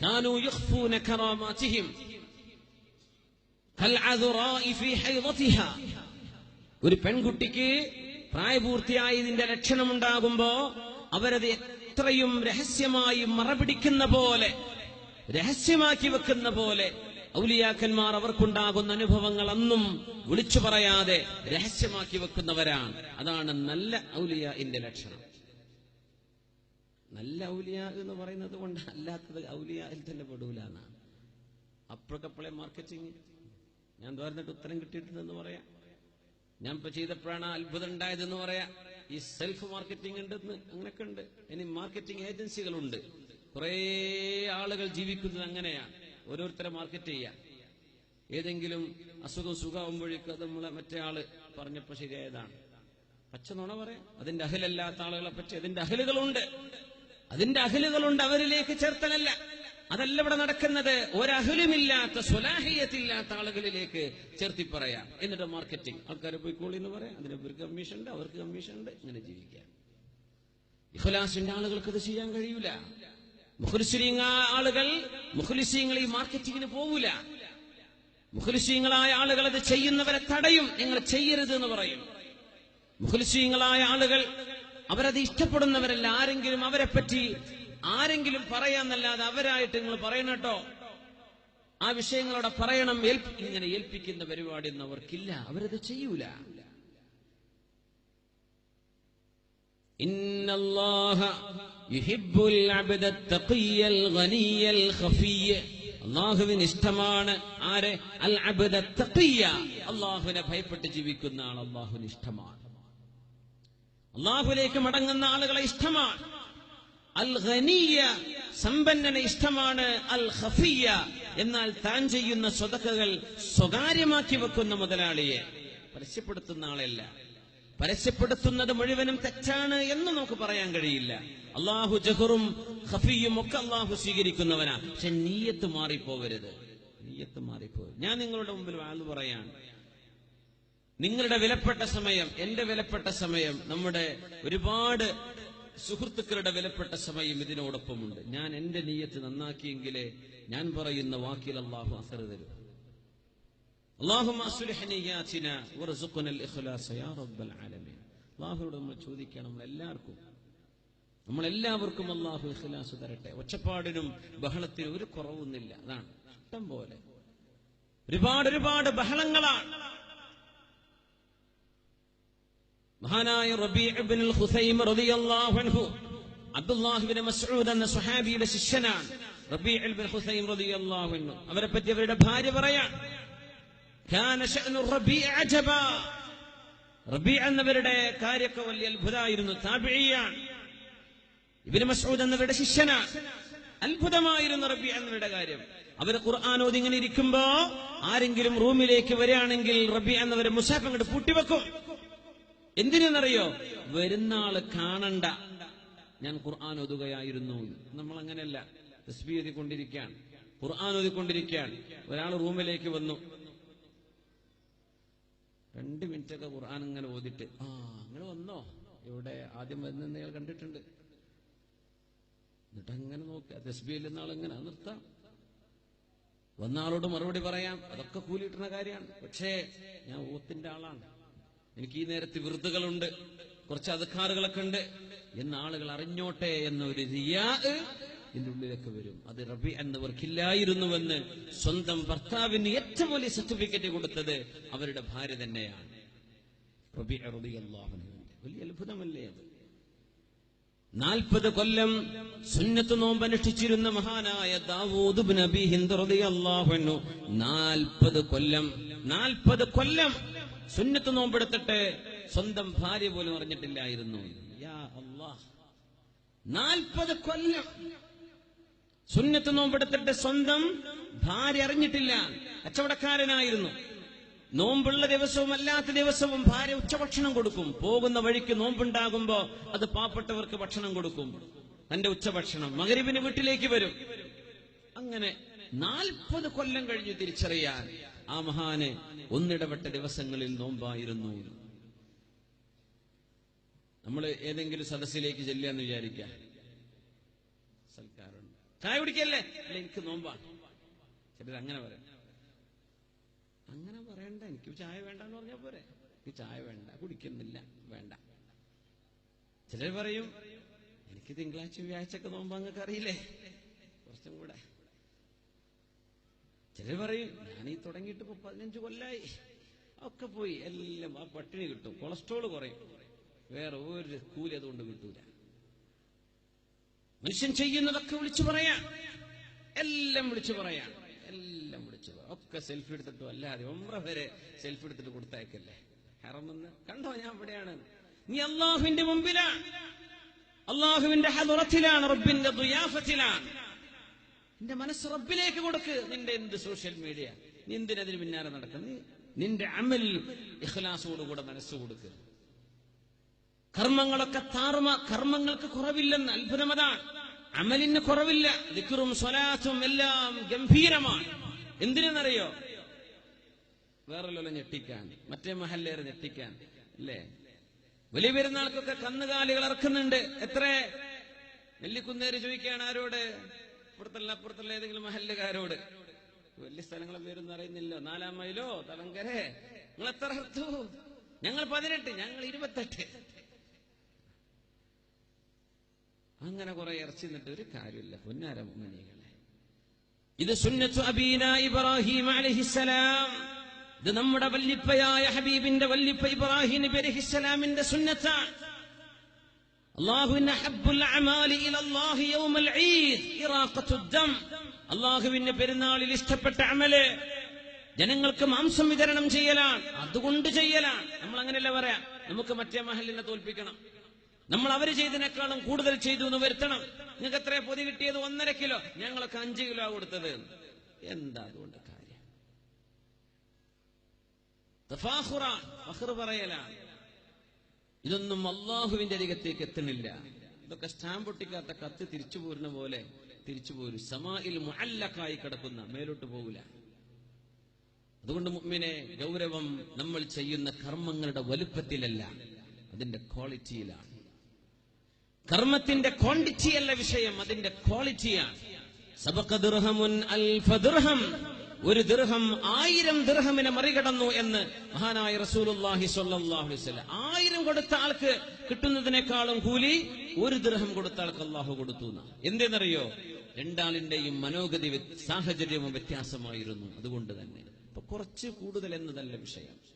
كانوا يخفون كراماتهم كالعذراء في حيضتها ഒരു പെൺകുട്ടിക്ക് പ്രായപൂർത്തിയായതിന്റെ ലക്ഷണമുണ്ടാകുമ്പോ അവരത് എത്രയും രഹസ്യമായി മറപിടിക്കുന്ന പോലെ രഹസ്യമാക്കി വെക്കുന്ന പോലെ ഔലിയാക്കന്മാർ അവർക്കുണ്ടാകുന്ന അനുഭവങ്ങൾ അന്നും വിളിച്ചു പറയാതെ രഹസ്യമാക്കി വെക്കുന്നവരാണ് അതാണ് നല്ല ഔലിയാന്റെ ലക്ഷണം നല്ല ഔലിയ എന്ന് പറയുന്നത് കൊണ്ട് അല്ലാത്തത് ഔലിയയിൽ തന്നെ പെടൂല എന്നാണ്. അപ്പോഴക്കപ്പോഴേ മാർക്കറ്റിംഗ് ഞാൻ പറഞ്ഞിട്ട് ഉത്തരം കിട്ടിയിട്ടുണ്ടെന്ന് പറയാം. ഞാൻ ഇപ്പൊ ചെയ്തപ്പോഴാണ് അത്ഭുതം ഉണ്ടായതെന്ന് പറയാം. ഈ സെൽഫ് മാർക്കറ്റിംഗ് ഉണ്ടെന്ന് അങ്ങനെയൊക്കെ ഉണ്ട്. ഇനി മാർക്കറ്റിംഗ് ഏജൻസികളുണ്ട് കുറേ ആളുകൾ ജീവിക്കുന്നത് അങ്ങനെയാണ്. ഓരോരുത്തരെ മാർക്കറ്റ് ചെയ്യാ. ഏതെങ്കിലും അസുഖം സുഖമാകുമ്പോഴേക്കും അത് നമ്മളെ മറ്റേ ആൾ പറഞ്ഞപ്പോ ശരിയായതാണ്. പച്ച നുണ പറയാം. അതിന്റെ അഹലല്ലാത്ത ആളുകളെ പറ്റി അതിന്റെ അഹലുകളുണ്ട്. അതിന്റെ അഹലുകളുണ്ട് അവരിലേക്ക് ചേർത്തലല്ല. അതല്ല ഇവിടെ നടക്കുന്നത്. ഒരഹലുമില്ലാത്ത സ്വലാഹിയത്തില്ലാത്ത ആളുകളിലേക്ക് ചേർത്തി പറയാം എന്നിട്ട് മാർക്കറ്റിംഗ് ആൾക്കാർ പോയിക്കോളി എന്ന് പറയാം. അതിന് ഇവർക്ക് കമ്മീഷൻ ഉണ്ട് അവർക്ക് കമ്മീഷൻ ഉണ്ട്. ഇങ്ങനെ ജീവിക്കാം. ഇഖലാസിന്റെ ആളുകൾക്ക് ഇത് ചെയ്യാൻ കഴിയൂല. മുഖലിസ്ലീങ്ങ ആളുകൾ മുഖലിസീങ്ങൾ ഈ മാർക്കറ്റിങ്ങിന് പോകൂല മുഖലിസീങ്ങളായ ആളുകൾ അത് ചെയ്യുന്നവരെ തടയും. നിങ്ങൾ ചെയ്യരുത് എന്ന് പറയും. മുഖലിസീങ്ങളായ ആളുകൾ അവരത് ഇഷ്ടപ്പെടുന്നവരല്ല. ആരെങ്കിലും അവരെ പറ്റി ആരെങ്കിലും പറയാന്നല്ലാതെ അവരായിട്ട് നിങ്ങൾ പറയണം കേട്ടോ. ആ വിഷയങ്ങളോടെ പറയണം. ഇങ്ങനെ ഏൽപ്പിക്കുന്ന പരിപാടി ഒന്നും അവർക്കില്ല. അവരത് ചെയ്യൂല. അള്ളാഹുവിന് ഇഷ്ടമാണ് ആരെ? അൽ അബദ അള്ളാഹുവിനെ ഭയപ്പെട്ട് ജീവിക്കുന്ന ആൾ അള്ളാഹുവിന് ഇഷ്ടമാണ്. അള്ളാഹുലേക്ക് മടങ്ങുന്ന ആളുകളെ ഇഷ്ടമാണ്. അൽ ഖനീയ സമ്പന്നനെ ഇഷ്ടമാണ്. അൽ ഖഫിയ എന്നാൽ താൻ ചെയ്യുന്ന സ്വതക്കകൾ സ്വകാര്യമാക്കി വെക്കുന്ന മുതലാളിയെ. പരസ്യപ്പെടുത്തുന്ന ആളല്ല. പരസ്യപ്പെടുത്തുന്നത് മുഴുവനും തെറ്റാണ് എന്ന് നമുക്ക് പറയാൻ കഴിയില്ല. അള്ളാഹു ജഹറും ഖഫിയും ഒക്കെ അള്ളാഹു സ്വീകരിക്കുന്നവനാ. പക്ഷെ നീയത്ത് മാറിപ്പോവരുത്. നീയത്ത് മാറിപ്പോവരുത്. ഞാൻ നിങ്ങളുടെ മുമ്പിൽ വാഴ്ന്നു പറയാണ് നിങ്ങളുടെ വിലപ്പെട്ട സമയം എന്റെ വിലപ്പെട്ട സമയം നമ്മുടെ ഒരുപാട് സുഹൃത്തുക്കളുടെ വിലപ്പെട്ട സമയം ഇതിനോടൊപ്പമുണ്ട്. ഞാൻ എന്റെ നീയത്ത് നന്നാക്കിയെങ്കിലേ ഞാൻ പറയുന്ന വാക്കിൽ അള്ളാഹു അസറ് അള്ളാഹുനോട് നമ്മൾ ചോദിക്കണം നമ്മളെല്ലാവർക്കും. നമ്മളെല്ലാവർക്കും അള്ളാഹു ഇഖ്ലാസ് തരട്ടെ. ഒച്ചപ്പാടിനും ബഹളത്തിനും ഒരു കുറവൊന്നുമില്ല. അതാണ് ഇഷ്ടം പോലെ ഒരുപാട് ഒരുപാട് ബഹളങ്ങളാണ്. മഹാനായ റബീഅബിൻ ഹുസൈം റളിയല്ലാഹു അബ്ദുല്ലാഹിബിൻ മസ്ഊദ് എന്ന സ്വഹാബിയുടെ ശിഷ്യനാണ് റബീഅൽ ബിൻ ഹുസൈം റളിയല്ലാഹു അൻഹു. അവരെ പറ്റി അവരുടെ ഭാര്യ പറയാൻ കാന അജബ. എന്നവരുടെ കാര്യൊക്കെ വലിയ അത്ഭുതമായിരുന്നു. ഇബിന് മസ്ഊദ് എന്നവരുടെ ശിഷ്യനാണ്. അത്ഭുതമായിരുന്നു റബി എന്നവരുടെ കാര്യം. അവർ ഖുർആൻ ഓതിങ്ങനെ ഇരിക്കുമ്പോ ആരെങ്കിലും റൂമിലേക്ക് വരികയാണെങ്കിൽ റബി എന്നവരെ മുസാഫ് അങ്ങോട്ട് പൂട്ടിവെക്കും. എന്തിനെന്നറിയോ? വരുന്ന ആൾ കാണണ്ട. ഞാൻ ഖുർആൻ ഒതുകയായിരുന്നു നമ്മൾ അങ്ങനെയല്ല തസ്ബി എഴുതിക്കൊണ്ടിരിക്കുകയാണ്. ഖുർആൻ ഓതിക്കൊണ്ടിരിക്കുകയാണ്. ഒരാൾ റൂമിലേക്ക് വന്നു. രണ്ട് മിനിറ്റ് ഒക്കെ ഖുർആൻ ഇങ്ങനെ ഓതിട്ട് ആ അങ്ങനെ വന്നോ? ഇവിടെ ആദ്യം വരുന്ന കണ്ടിട്ടുണ്ട്. എന്നിട്ട് അങ്ങനെ നോക്കുക തസ്ബിയിൽ നാൾ എങ്ങനെ? നിർത്താം. വന്ന ആളോട് മറുപടി പറയാം. അതൊക്കെ കൂലിയിട്ടുന്ന കാര്യമാണ്. പക്ഷേ ഞാൻ ഓത്തിന്റെ ആളാണ്. എനിക്ക് ഈ നേരത്ത് വിറുതുകളുണ്ട് കുറച്ച് അധികാറുകളൊക്കെ ഉണ്ട്. എന്ന ആളുകൾ അറിഞ്ഞോട്ടെ എന്നൊരു റിയാ ഇതിന്റെ ഉള്ളിലൊക്കെ വരും. അത് റബി എന്നവർക്കില്ലായിരുന്നുവെന്ന് സ്വന്തം ഭർത്താവിന് ഏറ്റവും വലിയ സർട്ടിഫിക്കറ്റ് കൊടുത്തത് അവരുടെ ഭാര്യ തന്നെയാണ്. റബി വലിയ അത്ഭുതമല്ലേ അത്? നാൽപ്പത് കൊല്ലം സുന്നത്ത് നോമ്പ് അനുഷ്ഠിച്ചിരുന്ന മഹാനായ ദാവൂദ് നബി ഹിന്ദ് അൻഹു നാൽപ്പത് കൊല്ലം നാൽപ്പത് കൊല്ലം സുന്നത്ത് നോമ്പെടുത്തിട്ട് സ്വന്തം ഭാര്യ പോലും അറിഞ്ഞിട്ടില്ലായിരുന്നു. യാ നാൽപ്പത് കൊല്ലം സുന്നത്ത് നോമ്പെടുത്തിട്ട് സ്വന്തം ഭാര്യ അറിഞ്ഞിട്ടില്ല. കച്ചവടക്കാരനായിരുന്നു. നോമ്പുള്ള ദിവസവും അല്ലാത്ത ദിവസവും ഭാര്യ ഉച്ചഭക്ഷണം കൊടുക്കും. പോകുന്ന വഴിക്ക് നോമ്പുണ്ടാകുമ്പോ അത് പാവപ്പെട്ടവർക്ക് ഭക്ഷണം കൊടുക്കും. തന്റെ ഉച്ചഭക്ഷണം മകരിവിന് വീട്ടിലേക്ക് വരും. അങ്ങനെ നാൽപ്പത് കൊല്ലം കഴിഞ്ഞു തിരിച്ചറിയാൻ. ആ മഹാന് ഒന്നിടപെട്ട ദിവസങ്ങളിൽ നോമ്പായിരുന്നു. നമ്മൾ ഏതെങ്കിലും സദസ്സിലേക്ക് ചെല്ലാന്ന് വിചാരിക്കുക സൽക്കാരുണ്ട്. ചായ കുടിക്കല്ലേ? അല്ല എനിക്ക് നോമ്പാണ് ചിലർ അങ്ങനെ പറയാം. അങ്ങനെ പറയണ്ട. എനിക്ക് ചായ വേണ്ട എന്ന് പറഞ്ഞാൽ പോരെ. എനിക്ക് ചായ വേണ്ട. കുടിക്കുന്നില്ല. വേണ്ട. ചിലർ പറയും എനിക്ക് തിങ്കളാഴ്ച വ്യാഴ്ചക്ക് നോമ്പ് അങ്ങക്ക് അറിയില്ലേ? കുറച്ചും കൂടെ. ചിലർ പറയും ഈ തുടങ്ങിയിട്ട് ഇപ്പൊ പതിനഞ്ച് കൊല്ലായി. ഒക്കെ പോയി എല്ലാം ആ പട്ടിണി കിട്ടും കൊളസ്ട്രോൾ കുറയും. വേറെ ഒരു കൂലി അതുകൊണ്ട് കിട്ടൂല. മനുഷ്യൻ ചെയ്യുന്നതൊക്കെ വിളിച്ചു പറയാം. എല്ലാം വിളിച്ചു പറയാം. എല്ലാം വിളിച്ചു പറയാം. ഒക്കെ സെൽഫി എടുത്തിട്ടും അല്ലാതെ ഒമ്പ വരെ സെൽഫി എടുത്തിട്ട് കൊടുത്തയക്കല്ലേ? ഹറമെന്ന് കണ്ടോ ഞാൻ ഇവിടെയാണ്. നീ അള്ളാഹുവിന്റെ മുമ്പിലാണ് അള്ളാഹുവിന്റെ ഹദുറത്തിലാണ് റബ്ബിന്റെ ദുയാഫത്തിലാണ്. നിന്റെ മനസ്സ് റബ്ബിലേക്ക് കൊടുക്ക്. നിന്റെ എന്ത് സോഷ്യൽ മീഡിയ നീ എന്തിനതിന് പിന്നാലെ നടക്കുന്നു നിന്റെ അമൽ ഇഖ്ലാസോടുകൂടെ മനസ്സ് കൊടുക്കുക കർമ്മങ്ങളൊക്കെ താറുമ കർമ്മങ്ങൾക്ക് കുറവില്ലെന്ന് അത്ഭുതം അതാണ്. അമലിന് കുറവില്ല. ദിക്കറും സ്വലാത്തും എല്ലാം ഗംഭീരമാണ്. എന്തിനെന്നറിയോ വേറെ ലോല ഞെട്ടിക്കാൻ മറ്റേ മഹല്ലേറെ ഞെട്ടിക്കാൻ അല്ലേ? വലിയ പെരുന്നാൾക്കൊക്കെ കന്നുകാലികൾ ഇറക്കുന്നുണ്ട്. എത്ര? നെല്ലിക്കുന്നേര് ചോദിക്കുകയാണ് ആരോട്? അപ്പുറത്തല്ല അപ്പുറത്തല്ല ഏതെങ്കിലും മഹല്ലുകാരോട്. വലിയ സ്ഥലങ്ങളെ പേരൊന്നും അറിയുന്നില്ല നാലാം മൈലോ തലങ്കരെ. നിങ്ങൾ എത്ര ഹർത്തു? ഞങ്ങൾ പതിനെട്ട് ഞങ്ങൾ ഇരുപത്തെട്ട്. അങ്ങനെ കുറെ ഇറച്ചി നിന്നിട്ട് ഒരു കാര്യമില്ല. പൊന്നാര ഇത് സുന്നത്തു അബീന ഇബ്രാഹിം അലഹിസലാം ഇത് നമ്മുടെ വല്ലിപ്പയായ ഹബീബിന്റെ വല്ലിപ്പ ഇബ്രാഹിം അലഹിസലാമിന്റെ സുന്നത്താണ്. ദം. അള്ളാഹുവിന്റെ പെരുന്നാളിൽ ഇഷ്ടപ്പെട്ട അമൽ ജനങ്ങൾക്ക് മാംസം വിതരണം ചെയ്യലാണ് അതുകൊണ്ട് ചെയ്യലാണ്. നമ്മൾ അങ്ങനെയല്ല പറയാം നമുക്ക് മറ്റേ മഹലിനെ തോൽപ്പിക്കണം. നമ്മൾ അവർ ചെയ്തതിനേക്കാളും കൂടുതൽ ചെയ്തു എന്ന് വരുത്തണം. നിങ്ങൾക്ക് എത്ര പൊതി കിട്ടിയത്? ഒന്നര കിലോ. ഞങ്ങളൊക്കെ അഞ്ച് കിലോ കൊടുത്തത്. എന്താ അതുകൊണ്ട് കാര്യം? പറയലാണ്. ഇതൊന്നും അള്ളാഹുവിന്റെ അരികത്തേക്ക് എത്തണില്ല. ഇതൊക്കെ സ്റ്റാമ്പ് ഒട്ടിക്കാത്ത കത്ത് തിരിച്ചു പോരുന്ന പോലെ തിരിച്ചു പോരും. സമായിൽ മുഅല്ലക്കായി കിടക്കുന്ന മേലോട്ട് പോകില്ല അതുകൊണ്ട് മുമ്മിനെ ഗൗരവം നമ്മൾ ചെയ്യുന്ന കർമ്മങ്ങളുടെ വലുപ്പത്തിലല്ല അതിന്റെ ക്വാളിറ്റിയിലാണ്. കർമ്മത്തിന്റെ ക്വാണ്ടിറ്റിയല്ല വിഷയം അതിന്റെ ക്വാളിറ്റിയാണ്. സബക്കദുർഹമുൻ അൽഫദുർഹം അൽഫ ദിർഹം. ഒരു ദൃഹം ആയിരം ദൃഹമിനെ മറികടന്നു എന്ന് മഹാനായ അലൈഹി വസല്ലം. ആയിരം കൊടുത്ത ആൾക്ക് കിട്ടുന്നതിനേക്കാളും കൂലി ഒരു ദൃഹം കൊടുത്ത ആൾക്ക് അള്ളാഹു കൊടുത്തു. എന്തെന്നറിയോ? രണ്ടാളിന്റെയും മനോഗതി സാഹചര്യവും വ്യത്യാസമായിരുന്നു. അതുകൊണ്ട് തന്നെ. അപ്പൊ കുറച്ച് കൂടുതൽ എന്നതല്ല വിഷയം.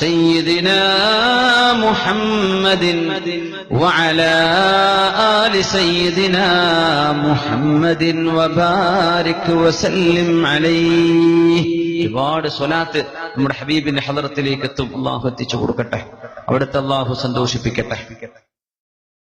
سيدنا محمد وعلى آل سيدنا محمد وبارك وسلم عليه ഒരുപാട് സ്വലാത്ത് നമ്മുടെ ഹബീബിന്റെ ഹദറത്തിലേക്ക് എത്തും അള്ളാഹു എത്തിച്ചു കൊടുക്കട്ടെ അവിടുത്തെ അള്ളാഹു സന്തോഷിപ്പിക്കട്ടെ